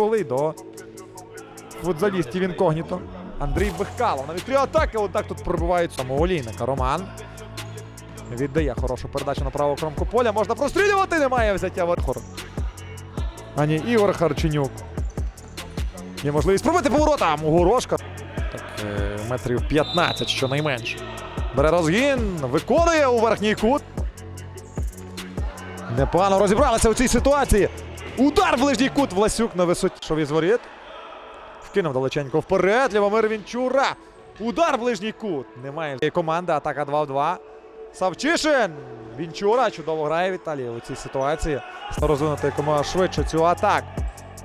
минулий до футзалістів інкогніто. Андрій Бехкало на відкрив атаки. Отак тут пробивають самоолійника. Роман. Віддає хорошу передачу на праву кромку поля. Можна прострілювати. Немає взяття Верхор. Ані Ігор Харченюк. Є можливість пробити поворота. Горошка. Так, е, метрів 15 щонайменше. Бере розгін, виконує у верхній кут. Непогано розібралися у цій ситуації. Удар в ближній кут Власюк на висоті. Що із. Вкинув далеченько вперед. Лівомир Вінчура. Удар в ближній кут. Немає команди. Атака 2 в 2. Савчишин. Вінчура чудово грає Віталій у цій ситуації. Розвинути якомога швидше цю атаку.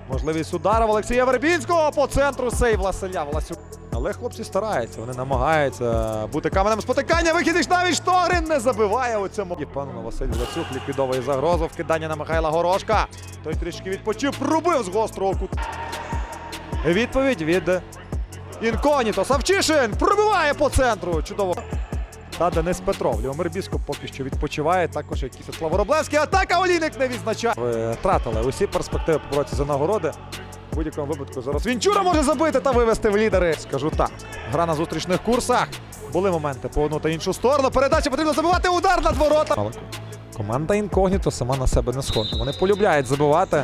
Можливість удара в Олексія Вербінського по центру сейв Василя Власюк. Але хлопці стараються, вони намагаються бути каменем спотикання. Вихід навіть Штогрин не забиває у цьому. І певно Василь Власюк ліквідовує загрозу. Вкидання на Михайла Горошка. Той трішки відпочив, пробив з гострого кута. Відповідь від Інконіто. Савчишин пробиває по центру. Чудово. Та Денис Петров. Ліомир Біскуп поки що відпочиває. Також як Кісяслав Вороблевський. Атака Олійник не відзначає. Втратили усі перспективи по боротьбі за нагороди. Будь-якому випадку зараз Вінчура може забити та вивести в лідери. Скажу так. Гра на зустрічних курсах. Були моменти по одну та іншу сторону. Передача потрібно забивати удар над ворота. Команда інкогніто сама на себе не схожа. Вони полюбляють забивати.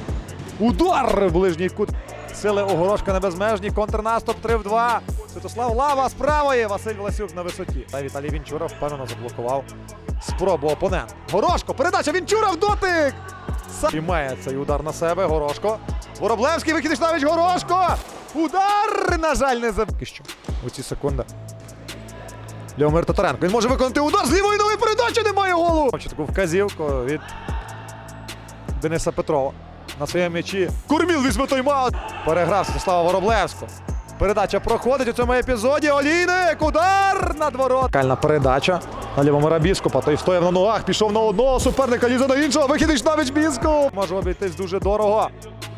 Удар в ближній кут. Сили Огорошка небезмежні. Контрнаступ 3 в 2. Святослав Лава з правої. Василь Власюк на висоті. Та Віталій Вінчура впевнено заблокував спробу опонент. Горошко. Передача Вінчура в дотик. Сам І цей удар на себе. Горошко. Вороблевський викидиш навіть Горошко. Удар! На жаль, не забив. Що. У ці секунди. Леомир Татаренко. Він може виконати удар з лівої ноги передачі. Немає голу. Хочу таку вказівку від Дениса Петрова. На своєму м'ячі. Курміл візьме той маут. Переграв Святослава Воробелевського. Передача проходить у цьому епізоді. Олійник. Удар над ворот. Кальна передача на Лівомира Біскупа. Той стояв на ногах, пішов на одного суперника, лізе на іншого. Вихід Ішнавич Біскуп. Може обійтись дуже дорого.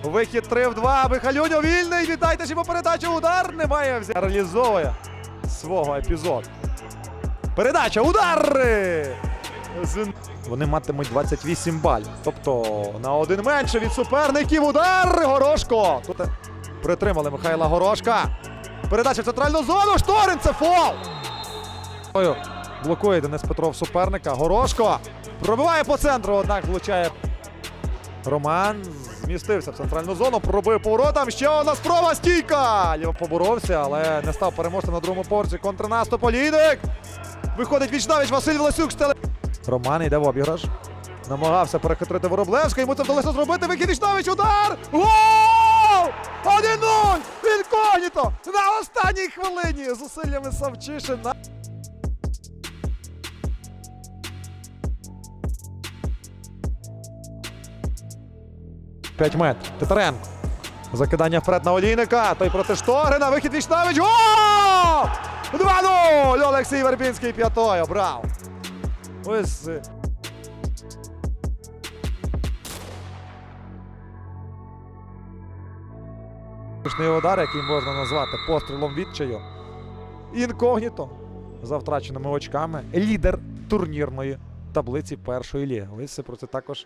Вихід 3 в 2. Михалюньо вільний. Вітайте по передачу. Удар немає. взя- Реалізовує свого епізоду. Передача. Удар! Вони матимуть 28 балів. Тобто на один менше від суперників. Удар! Горошко! Тут притримали Михайла Горошка. Передача в центральну зону. Шторин це фол! Блокує Денис Петров суперника. Горошко пробиває по центру, однак влучає. Роман змістився в центральну зону, пробив поворотом. Ще одна спроба стійка! Ліво поборовся, але не став переможцем на другому поверсі. Контрнаступ Олійник. Виходить вічнавіч Василь Власюк стеле. Роман йде в обіграш. Намагався перехитрити Воробленська. Йому це вдалося зробити. Вихід Вічнавіч. Удар! Гол! 1-0! Інкогніто! На останній хвилині зусиллями Савчишина. П'ять метрів. Титаренко. Закидання вперед на Олійника. Той проти Штогрина. Вихід Вічнавіч. Гол! 2-0! Олексій Вербінський п'ятою. Браво! Ось. удар, який можна назвати пострілом відчаю. Інкогніто за втраченими очками. Лідер турнірної таблиці першої ліги. Ось про це також